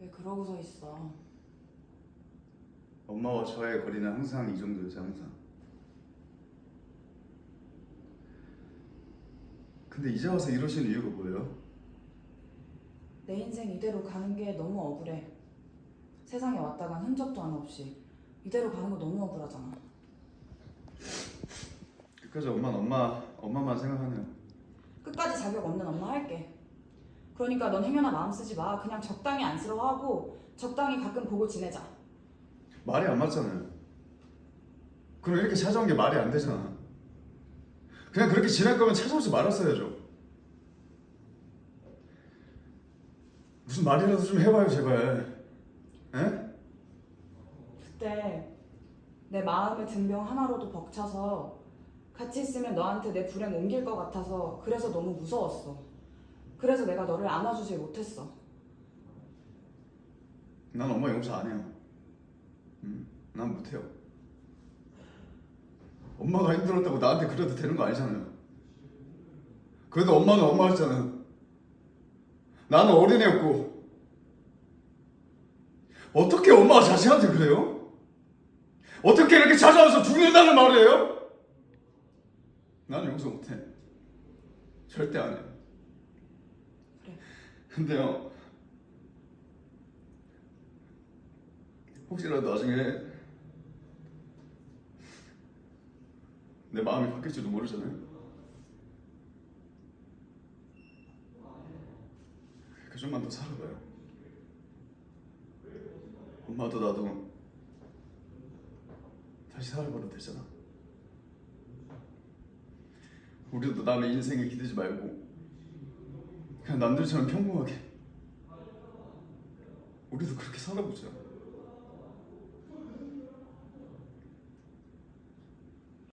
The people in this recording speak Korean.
왜 그러고 서 있어? 엄마와 저의 거리는 항상 이 정도였어요 항상 근데 이제 와서 이러시는 이유가 뭐예요? 내 인생 이대로 가는 게 너무 억울해. 세상에 왔다 간 흔적도 하나 없이 이대로 가는 거 너무 억울하잖아. 끝까지 엄마는 엄마 엄마만 생각하네요 끝까지 자격 없는 엄마 할게. 그러니까 넌 행여나 마음 쓰지 마. 그냥 적당히 안쓰러워하고 적당히 가끔 보고 지내자. 말이 안 맞잖아요 그럼 이렇게 찾아온 게 말이 안 되잖아 그냥 그렇게 지낼 거면 찾아오지 말았어야죠 무슨 말이라도 좀 해봐요 제발 에? 그때 내 마음의 등병 하나로도 벅차서 같이 있으면 너한테 내 불행 옮길 것 같아서 그래서 너무 무서웠어. 그래서 내가 너를 안아주지 못했어. 난 엄마 용서 안 해요 음, 난 못해요 엄마가 힘들었다고 나한테 그래도 되는 거 아니잖아요 그래도 엄마는 엄마였잖아요 나는 어린애였고 어떻게 엄마가 자식한테 그래요? 어떻게 이렇게 찾아와서 죽는다는 말이에요? 나는 용서 못해 절대 안 그래. 근데요 혹시라도 나중에 내 마음이 바뀔지도 모르잖아요. 그 좀만 더 살아봐요. 엄마도 나도 다시 살아봐도 되잖아. 우리도 남의 인생에 기대지 말고 그냥 남들처럼 평범하게 우리도 그렇게 살아보자.